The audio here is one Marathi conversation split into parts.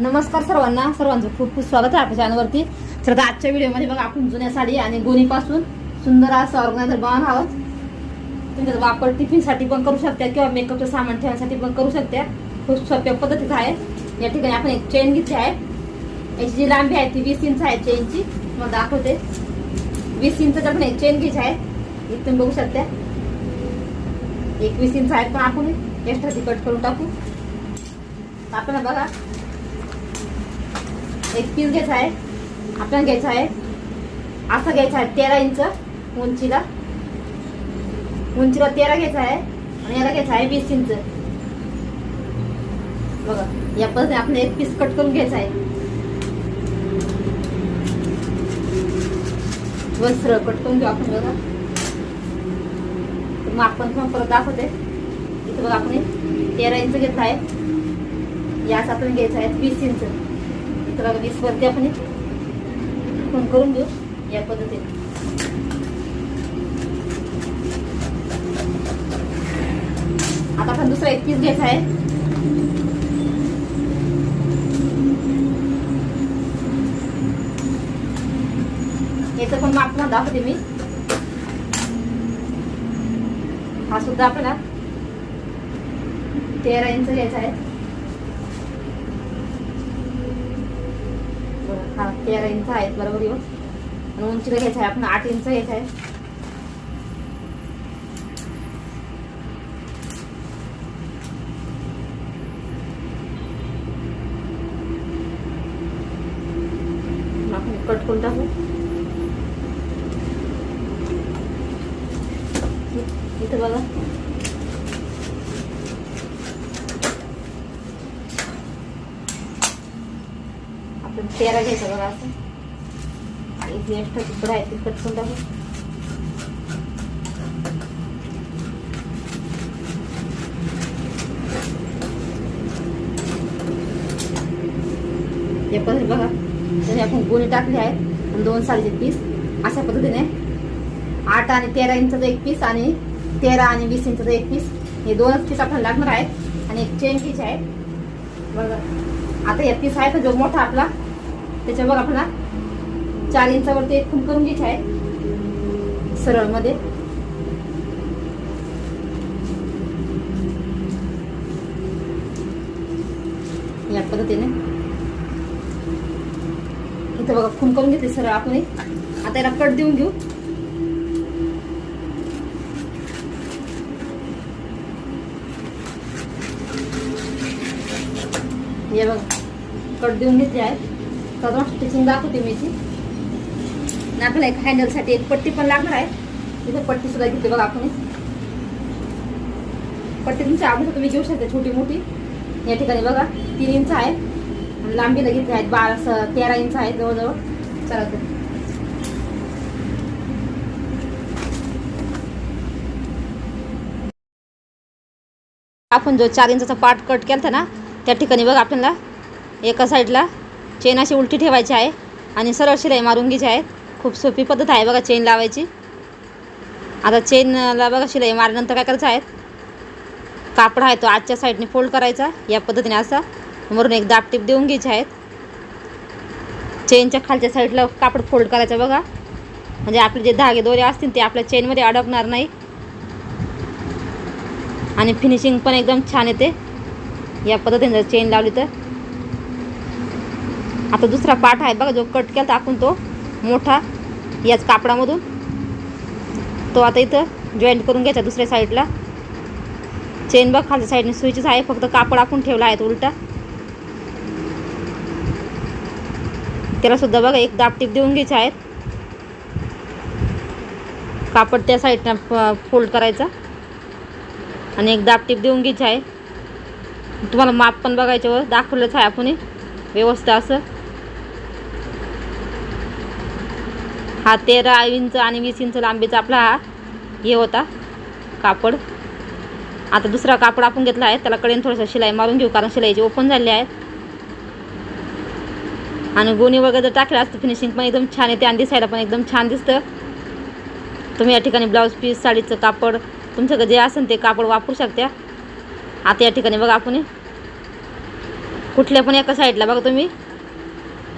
नमस्कार सर्वांना. सर्वांचं खूप खूप स्वागत आहे आपल्या चॅनलवरती तर आता आजच्या व्हिडिओमध्ये बघा आपण जुन्या साडी आणि गोणीपासून सुंदर असं ऑर्गनायझर बनवणार आहोत. तुम्ही त्याचा वापर टिफिनसाठी पण करू शकता किंवा मेकअपचं सामान ठेवण्यासाठी पण करू शकता. खूप सोप्या पद्धतीत आहे. या ठिकाणी आपण एक चेन घेतली आहे. याची जी लांबी आहे ती वीस इंच आहे चेनची मग दाखवते. वीस इंच आपण एक चेन घ्यायची आहे. एक तुम्ही बघू शकता. एकवीस इंच आहे पण आपण एक्स्ट्रा ती कट करून टाकू. आपल्याला बघा एक पीस घ्यायचा आहे. आपल्याला घ्यायचा आहे. असं घ्यायचं आहे तेरा इंच उंचीला. उंचीला तेरा घ्यायचा आहे आणि याला घ्यायचा आहे वीस इंच. बघा या पद्धतीने आपण एक पीस कट करून घ्यायचा आहे. वस्त्र कट करून घेऊ आपण बघा. मग आपण तुम्हाला परत दाखवते. इथं बघा आपण तेरा इंच घेतला आहे. याच आपण घ्यायचं आहे वीस इंच. इथं बघा वीस वरती आपण फोन करून घेऊ या पद्धतीने. आता आपण दुसरा एक पीस घ्यायचा आहे. याचं पण माप तुम्हाला दाखवते मी. हा सुद्धा आपल्याला तेरा इंच घ्यायचा आहे बरं, हा तेरा इंच आहे बरोबर येऊन. आणि उंचीला घ्यायचा आहे आपण आठ इंच घ्यायचा आहे. आपण कट करून टाकू. इथं बघा. तेरा घ्यायचा बघा असं. आणि एक्स्ट्रा तिकडं आहे तिकट कट करून टाकू या पद्धती बघा त्याने आपण गोणी टाकले आहेत. दोन साडीचे पीस अशा पद्धतीने आठ आणि तेरा इंचाचं एक पीस आणि तेरा आणि वीस इंचाचा एक पीस हे दोनच पीस आपल्याला लागणार आहेत आणि एक चेन पीस आहे. बघा. आता या पीस आहे तर जो मोठा आपला. त्याच्या बघा आपल्याला चार इंचावरती एक खून करून घ्यायची आहे. सरळमध्ये. या पद्धतीने. इथं बघा खून करून घेते सरळ आपण. आता याला कट देऊन घेऊ. हे बघा. कट देऊन घेतले आहे तर टिचून दाखवते मी ती आणि आपल्याला एक हँडलसाठी एक पट्टी पण लागणार आहे. तिथे पट्टी सुद्धा घेते बघा आपण. पट्टी तुमच्या आपण तुम्ही घेऊ शकता छोटी मोठी. या ठिकाणी बघा तीन इंच आहे. लांबी लांबीला घेतली आहेत बारा स- तेरा इंच आहे जवळजवळ. चला तर. आपण जो चार इंचाचा पार्ट कट केला ना त्या ठिकाणी बघा आपल्याला एका साईडला चेन अशी उलटी ठेवायची आहे आणि सरळ शिलाई मारून घ्यायची आहे. खूप सोपी पद्धत आहे बघा चेन लावायची. आता चेनला बघा शिलाई मारल्यानंतर काय करायचं आहे? कापड आहे तो आजच्या साईडने फोल्ड करायचा. या पद्धतीने असा वरून एक दाबटीप देऊन घ्यायचे आहेत. चेनच्या खालच्या साईडला कापड फोल्ड करायचं बघा. म्हणजे आपले जे धागे दोरे असतील ते आपल्या चेनमध्ये अडकणार नाही. आणि फिनिशिंग पण एकदम छान येते. या पद्धतीने जर चेन लावली तर. आता दुसरा पार्ट आहे बघा जो कट केला टाकून तो मोठा याच कापडामधून. तो आता इथं जॉईंट करून घ्यायचा दुसऱ्या साईडला चेन बघ खालच्या साईडने सुईचीच आहे फक्त कापड आपण ठेवला आहे तो उलटा. त्याला सुद्धा बघा एक दापटीप देऊन घ्यायचे आहेत कापड त्या साईडनं फोल्ड करायचा. आणि एक दापटीप देऊन घ्यायची आहे. तुम्हाला माप पण बघायच्यावर दाखवलंच आहे आपण व्यवस्था असं. हा तेरा इंच आणि वीस इंच लांबीचा आपला हा हे होता कापड. आता दुसरा कापड आपण घेतला आहे त्याला कडेन थोडंसं शिलाई मारून घेऊ कारण शिलाईचे ओपन झाले आहेत. आणि गोणी वगैरे जर टाकलं असतं फिनिशिंग पण एकदम छान येते आणि दिसायला पण एकदम छान दिसतं. तुम्ही या ठिकाणी ब्लाऊज पीस साडीचं कापड तुमच्याकडे जे असेल ते कापड वापरू शकता. आता या ठिकाणी बघा आपण कुठल्या पण एका साईडला बघा तुम्ही.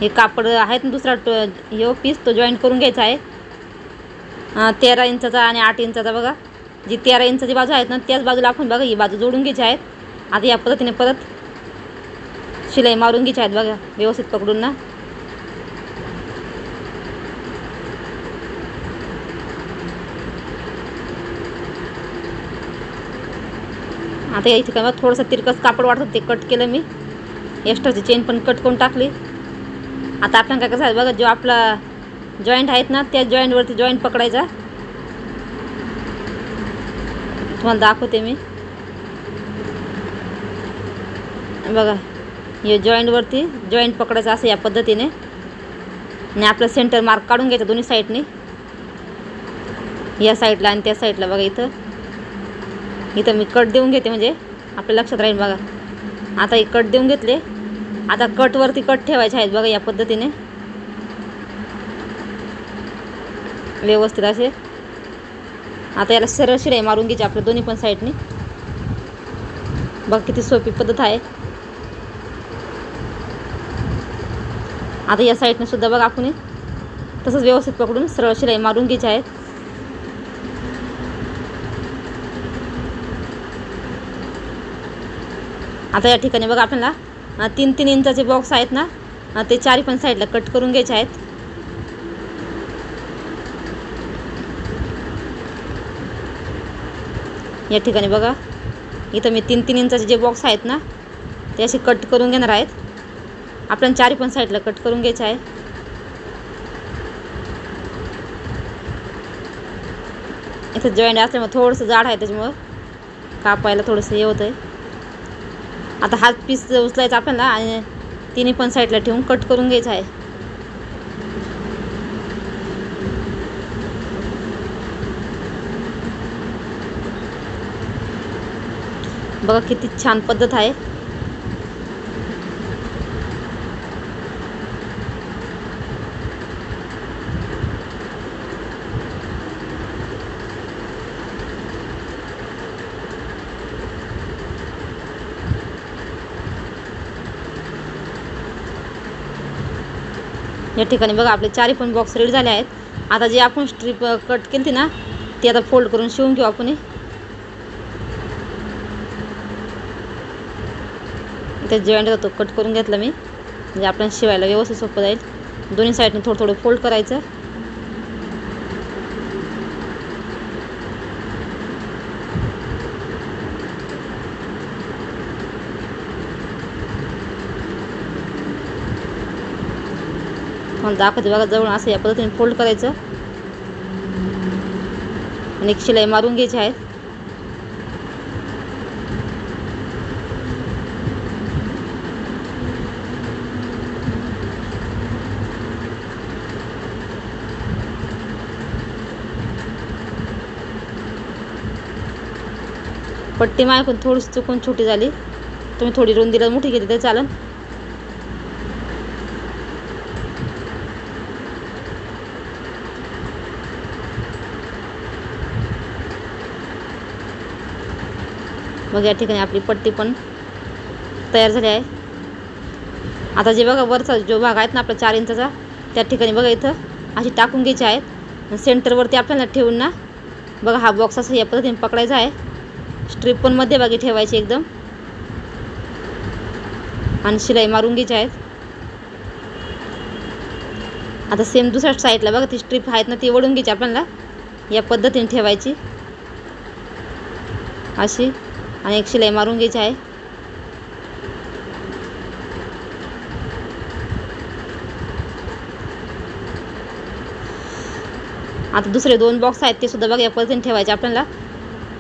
हे कापड आहेत ना दुसरा टो हे पीस तो जॉईंट करून घ्यायचा आहे. तेरा इंचाचा आणि आठ इंचाचा बघा. जी तेरा इंचाची बाजू आहेत ना त्याच बाजूला आपण बघा ही बाजू जोडून घ्यायची आहेत. आता या पद्धतीने परत शिलाई मारून घ्यायची आहेत बघा व्यवस्थित पकडून ना. आता या ठिकाणी बघा थोडंसं तिरकस कापड वाढतं ते कट केलं मी. एक्स्ट्राची चेन पण कट करून टाकली. आता आपण काय कसं आहे बघा जो आपला जॉईंट आहेत ना त्या जॉईंटवरती जॉईंट पकडायचा. तुम्हाला दाखवते मी. बघा हे जॉईंटवरती जॉईंट पकडायचं असं या पद्धतीने. आणि आपलं सेंटर मार्क काढून घ्यायचं दोन्ही साईडने या साईडला आणि त्या साईडला बघा इथं. इथं मी कट देऊन घेते म्हणजे आपल्या लक्षात राहील बघा. आता हे कट देऊन घेतले. आता कटवरती कट ठेवायचे आहेत बघा या पद्धतीने. व्यवस्थित असे. आता याला सरळ शिलाई मारून घ्यायची आपल्या दोन्ही पण साईडने. बघ किती सोपी पद्धत आहे. आता या साईडने सुद्धा बघा आपण तसंच व्यवस्थित पकडून सरळ शिलाई मारून घ्यायची आहेत. आता या ठिकाणी बघा आपल्याला तीन तीन इंचाचे बॉक्स आहेत ना. ते चारी पण साईडला कट करून घ्यायचे आहेत. या ठिकाणी बघा. इथं मी तीन तीन इंचाचे जे बॉक्स आहेत ना ते असे कट करून घेणार आहेत. आपल्याला चारी पण साईडला कट करून घ्यायचे आहे. इथं जॉईंट असल्यामुळे थोडंसं जाड आहे त्याच्यामुळं कापायला थोडंसं हे होतं आहे आता हात पीस उचलायचा आपल्याला आणि तिन्ही पण साईडला ठेवून कट करून घ्यायचा आहे. बघा किती छान पद्धत आहे. या ठिकाणी बघा आपले चारही पण बॉक्स रेडी झाले आहेत. आता जे आपण स्ट्रीप कट केली होती ना ती आता फोल्ड करून शिवून घेऊ आपण ते जॉईंट होतो कट करून घेतला मी. म्हणजे आपण शिवायला व्यवस्थित सोपं जाईल. दोन्ही साईडने थोडं थोडं फोल्ड करायचं. तुम्हाला दाखवते बघा जवळ असं या पद्धतीने फोल्ड करायचं. आणि एक शिलाई मारून घ्यायची आहे. पट्टी मायकून थोडीशी चुकून छोटी झाली. तुम्ही थोडी रुंदीला मोठी घेतली तरी चालेल. मग या ठिकाणी आपली पट्टी पण तयार झाली आहे. आता जे बघा वरचा जो भाग आहेत ना आपला चार इंचाचा त्या ठिकाणी बघा इथं अशी टाकून घ्यायची आहेत. सेंटरवरती आपल्याला ठेवून ना बघा हा बॉक्स असं या पद्धतीने पकडायचा आहे. स्ट्रीप पण मध्यभागी ठेवायची एकदम. आणि शिलाई मारून घ्यायची आहेत. आता सेम दुसऱ्या साईडला बघा ती स्ट्रीप आहेत ना ती वळून घ्यायची आपल्याला. या पद्धतीने ठेवायची. अशी. आणि एक शिलाई मारून घ्यायची आहे. आता दुसरे दोन बॉक्स आहेत ते सुद्धा बघा या पद्धतीने ठेवायचे आपल्याला.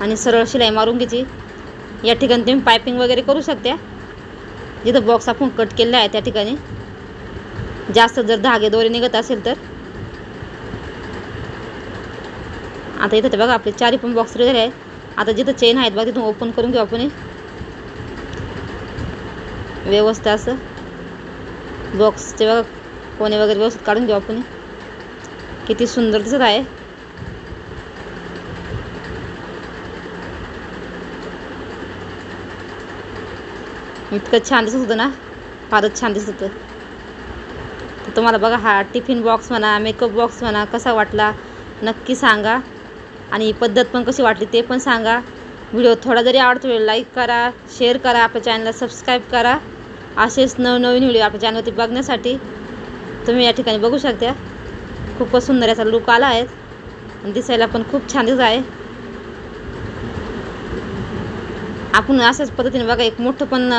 आणि सरळ शिलाई मारून घ्यायची. या ठिकाणी तुम्ही पायपिंग वगैरे करू शकता. जिथं बॉक्स आपण कट केलेला आहे त्या ठिकाणी. जास्त जर धागे दोरे निघत असेल तर. आता इथं ते बघा आपले चारही पण बॉक्स रेडी आहे आता जिथं चेन आहेत बघा तिथून ओपन करून घेऊ आपण व्यवस्थित असं. बॉक्सचे बघा कोणे वगैरे व्यवस्थित काढून घेऊ आपण किती सुंदर दिसत आहे. इतकं छान दिसत होतं ना. फारच छान दिसत होतं. तर तुम्हाला बघा हा टिफिन बॉक्स म्हणा मेकअप बॉक्स म्हणा कसा वाटला नक्की सांगा. आणि पद्धत पण कशी वाटली ते पण सांगा. व्हिडिओ थोडा जरी आवडतो लाईक करा शेअर करा आपल्या चॅनलला सबस्क्राईब करा. असेच नवनवीन व्हिडिओ आपल्या चॅनलवरती बघण्यासाठी तुम्ही या ठिकाणी बघू शकता. खूपच सुंदर याचा लुक आला आहे. आणि दिसायला पण खूप छान दिसत आहे. आपण अशाच पद्धतीने बघा एक मोठं पण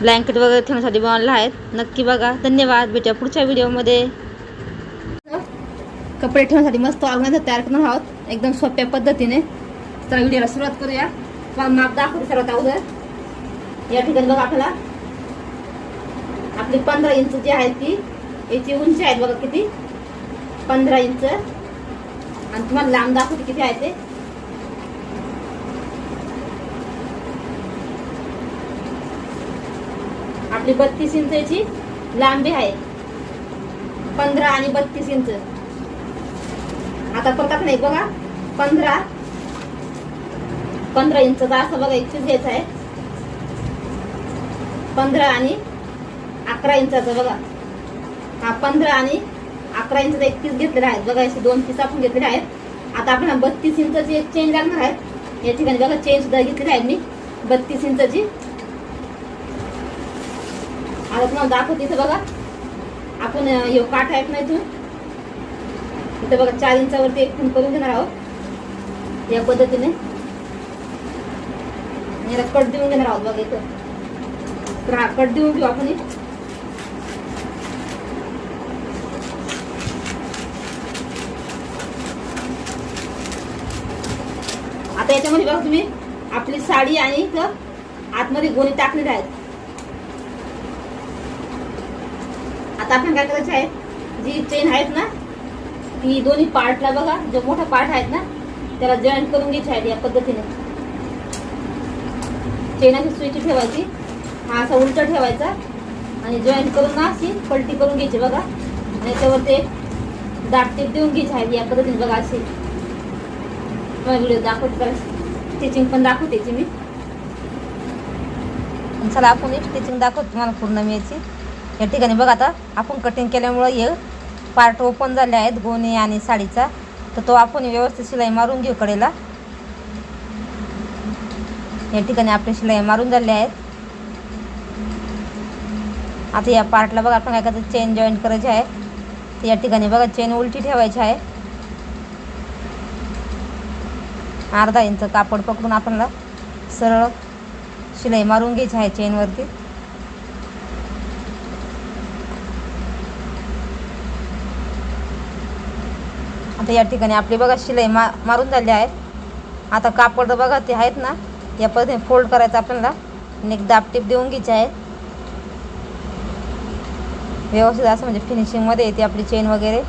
ब्लँकेट वगैरे ठेवण्यासाठी बनवलं आहेत नक्की बघा. धन्यवाद. भेटूया पुढच्या व्हिडिओमध्ये कपडे ठेवण्यासाठी मस्त ऑर्गनायझर तयार करणार आहोत. एकदम सोप्या पद्धतीने. तर व्हिडिओला सुरुवात करूया. तुम्हाला माप दाखवते सर्वात अगोदर. या ठिकाणी बघा आपल्याला. आपली पंधरा इंच जी आहे ती याची उंची आहे बघा किती? पंधरा इंच. आणि तुम्हाला लांब दाखवते किती आहे ते. आपली बत्तीस इंचाची लांबी आहे. पंधरा आणि बत्तीस इंच. आता परत नाही बघा. पंधरा. पंधरा इंचचा असं बघा एक पीस घ्यायचा आहे. पंधरा आणि अकरा इंचाचा बघा. हा पंधरा आणि अकरा इंचाचा एक पीस घेतलेला आहे. बघा असे दोन पीस आपण घेतलेले आहेत. आता आपण बत्तीस इंचाची एक चेन लागणार आहे. या ठिकाणी बघा चेन सुद्धा घेतलेली आहे मी. बत्तीस इंचाची. आता तुम्हाला दाखवते इथं बघा. आपण हे काठ आहेत ना इथून. इथं बघा चार इंचावरती एक खून करून घेणार आहोत. या पद्धतीने. याला कट देऊन घेणार आहोत बघा इथं. तर हा कट देऊन घेऊ आपण हे. आता याच्यामध्ये बघा तुम्ही आपली साडी आणि इथं आतमध्ये गोणी टाकलेले आहेत. आता आपण काय करायचं आहे? जी चेन आहेत ना ती दोन्ही पार्टला बघा जो मोठा पार्ट आहेत ना त्याला जॉईंट करून घ्यायची आहे या पद्धतीने. चेनाची सुईची ठेवायची. हा असा उलटा ठेवायचा आणि जॉईंट करून ना अशी पलटी करून घ्यायची बघा. आणि त्यावर ते दाट टीप देऊन घ्यायची आहे या पद्धतीने बघा अशी. तुम्हाला व्हिडिओ दाखवते तर स्टिचिंग पण दाखवते मी. चला आपण एक स्टिचिंग दाखवतो तुम्हाला पूर्ण मी याची या ठिकाणी बघा आता आपण कटिंग केल्यामुळं हे पार्ट ओपन झाले आहेत गोणी आणि साडीचा. तर तो आपण व्यवस्थित शिलाई मारून घेऊ कडेला. या ठिकाणी आपली शिलाई मारून झाले आहेत. आता या पार्टला बघा आपण काय करायचं चेन जॉईंट करायची आहे. तर या ठिकाणी बघा चेन उलटी ठेवायची आहे. अर्धा इंच कापड पकडून आपल्याला सरळ शिलाई मारून घ्यायची आहे चेनवरती आता या ठिकाणी आपली बघा शिलाई मा मारून झाली आहे आता कापड बघा ते आहेत ना या पद्धतीने फोल्ड करायचं आपल्याला. आणि एक दापटीप देऊन घ्यायची आहे. व्यवस्थित असं म्हणजे फिनिशिंगमध्ये येते आपली चेन वगैरे.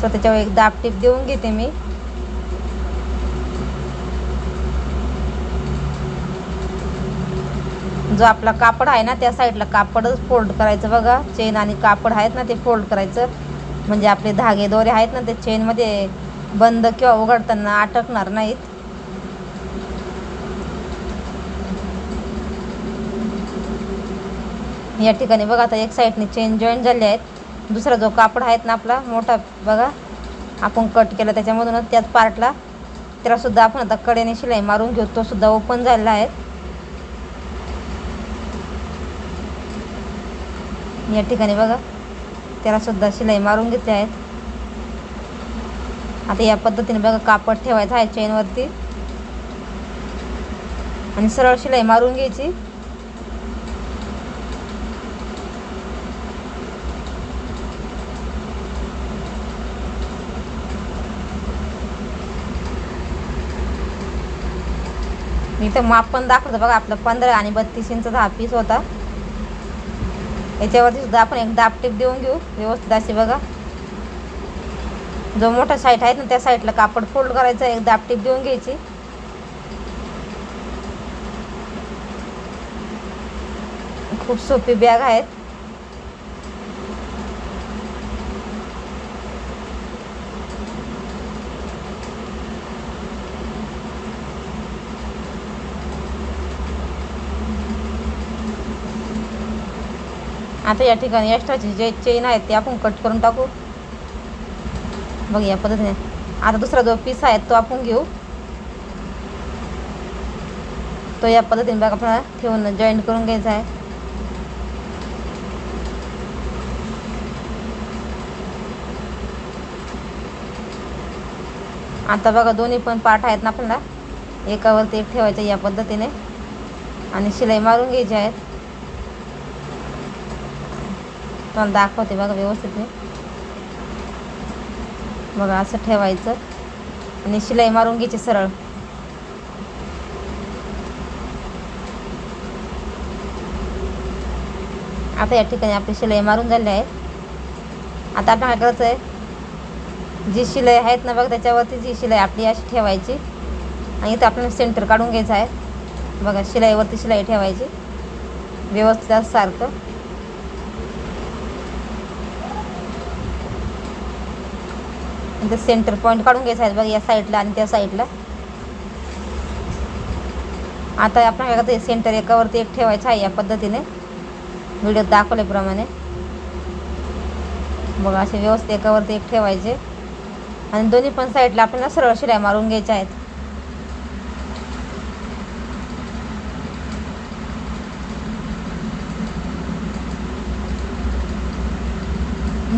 सो त्याच्यावर एक दापटीप देऊन घेते मी. जो आपला कापड आहे ना त्या साईडला कापडच फोल्ड करायचं बघा. चेन आणि कापड आहेत ना ते फोल्ड करायचं. म्हणजे आपले धागे दोरे आहेत ना ते चेनमध्ये बंद किंवा उघडताना अटकणार नाहीत. या ठिकाणी बघा आता एक साईडने चेन जॉईन झाले आहेत. दुसरा जो कापड आहेत ना आपला मोठा बघा. आपण कट केला त्याच्यामधूनच त्याच पार्टला त्यालासुद्धा आपण आता कडेने शिलाई मारून घेऊ. तो सुद्धा ओपन झालेला आहे. या ठिकाणी बघा त्याला सुद्धा शिलाई मारून घेतली आहेत. आता या पद्धतीने बघा कापड ठेवायचं आहे चेनवरती आणि सरळ शिलाई मारून घ्यायची. मी तर माप पण दाखवतो बघा आपलं पंधरा आणि बत्तीस इंचचा हा पीस होता. याच्यावरती सुद्धा आपण एक दाब टीप देऊन घेऊ. व्यवस्थित अशी बघा. जो मोठा साईट आहे ना त्या साईडला कापड फोल्ड करायचं एक दाब टीप देऊन घ्यायची. खूप सोपी बॅग आहेत. आता या ठिकाणी एक्स्ट्राचे जे चेन आहेत ते आपण कट करून टाकू. बघ या पद्धतीने. आता दुसरा जो पीस आहे तो आपण घेऊ. तो या पद्धतीने बघ आपल्याला ठेवून जॉईंट करून घ्यायचा आहे. आता बघा दोन्ही पण पार्ट आहेत ना आपल्याला. एकावरती एक ठेवायचं या पद्धतीने. आणि शिलाई मारून घ्यायची आहेत. तुम्हाला दाखवते बघा व्यवस्थित मी. बघा असं ठेवायचं. आणि शिलाई मारून घ्यायची सरळ. आता या ठिकाणी आपली शिलाई मारून झाली आहे. आता आपण काय करायचं आहे जी शिलाई आहेत ना बघा त्याच्यावरती जी शिलाई आपली अशी ठेवायची. आणि इथं आपल्याला सेंटर काढून घ्यायचं आहे. बघा शिलाईवरती शिलाई ठेवायची. व्यवस्थित सारखं. इथं सेंटर पॉईंट काढून घ्यायचं आहे बघा या साईडला आणि त्या साईडला आता आपण काय करतो सेंटर एकावरती एक ठेवायचं आहे या पद्धतीने. व्हिडिओत दाखवल्याप्रमाणे. बघा असे व्यवस्थित एकावरती एक ठेवायचे. आणि दोन्ही पण साईडला आपल्याला सरळ शिड्या मारून घ्यायच्या आहेत.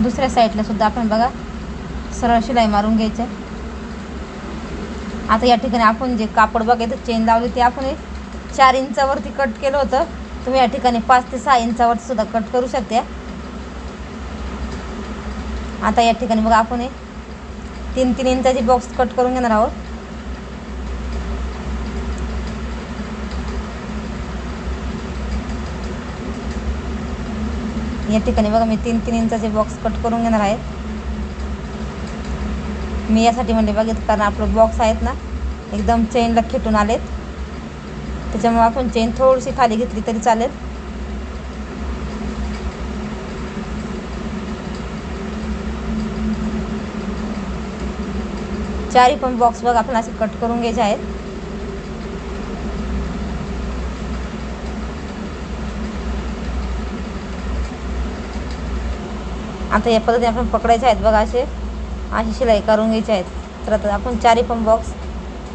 दुसऱ्या साईडला सुद्धा आपण बघा. सरळ शिलाई मारून घ्यायचे. आता या ठिकाणी आपण जे कापड बघायचं चेन लावली ते आपण एक चार इंचावरती कट केलं होतं. तुम्ही या ठिकाणी पाच ते सहा इंचावरती सुद्धा कट करू शकता. आता या ठिकाणी बघा आपण एक तीन तीन इंचाची बॉक्स कट करून घेणार आहोत. या ठिकाणी बघा मी तीन तीन इंचाचे बॉक्स कट करून घेणार आहे. मी यासाठी म्हणले बघितलं कारण आपलं बॉक्स आहेत ना एकदम चेनला खेटून आलेत. त्याच्यामुळे आपण चेन थोडीशी खाली घेतली तरी चालेल. चारही पण बॉक्स बघ आपण असे कट करून घ्यायचे आहेत. आता या पद्धतीने आपण पकडायचे आहेत बघा असे. अशी शिलाई करून घ्यायची आहेत. तर आता आपण चारी पण बॉक्स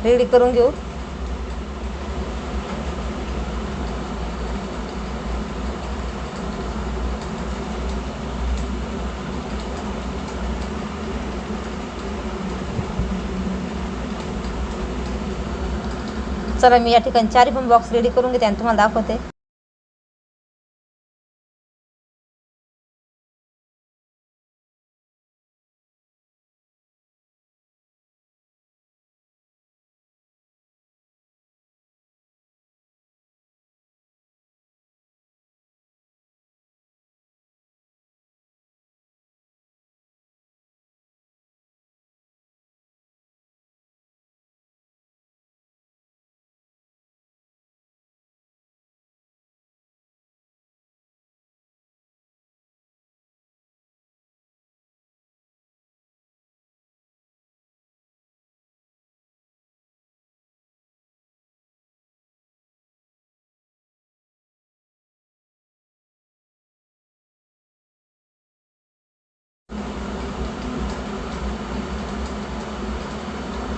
रेडी करून घेऊ. चला मी या ठिकाणी चारी पण बॉक्स रेडी करून घेते आणि तुम्हाला दाखवते.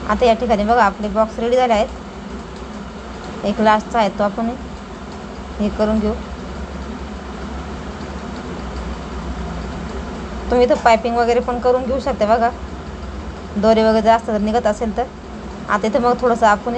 आता या ठिकाणी बघा आपले बॉक्स रेडी झाले आहेत. एक लास्टचा आहे तो आपण हे करून घेऊ. तुम्ही इथं पायपिंग वगैरे पण करून घेऊ शकता बघा. दोरे वगैरे जास्त जर निघत असेल तर. आता इथं मग थोडंसं आपण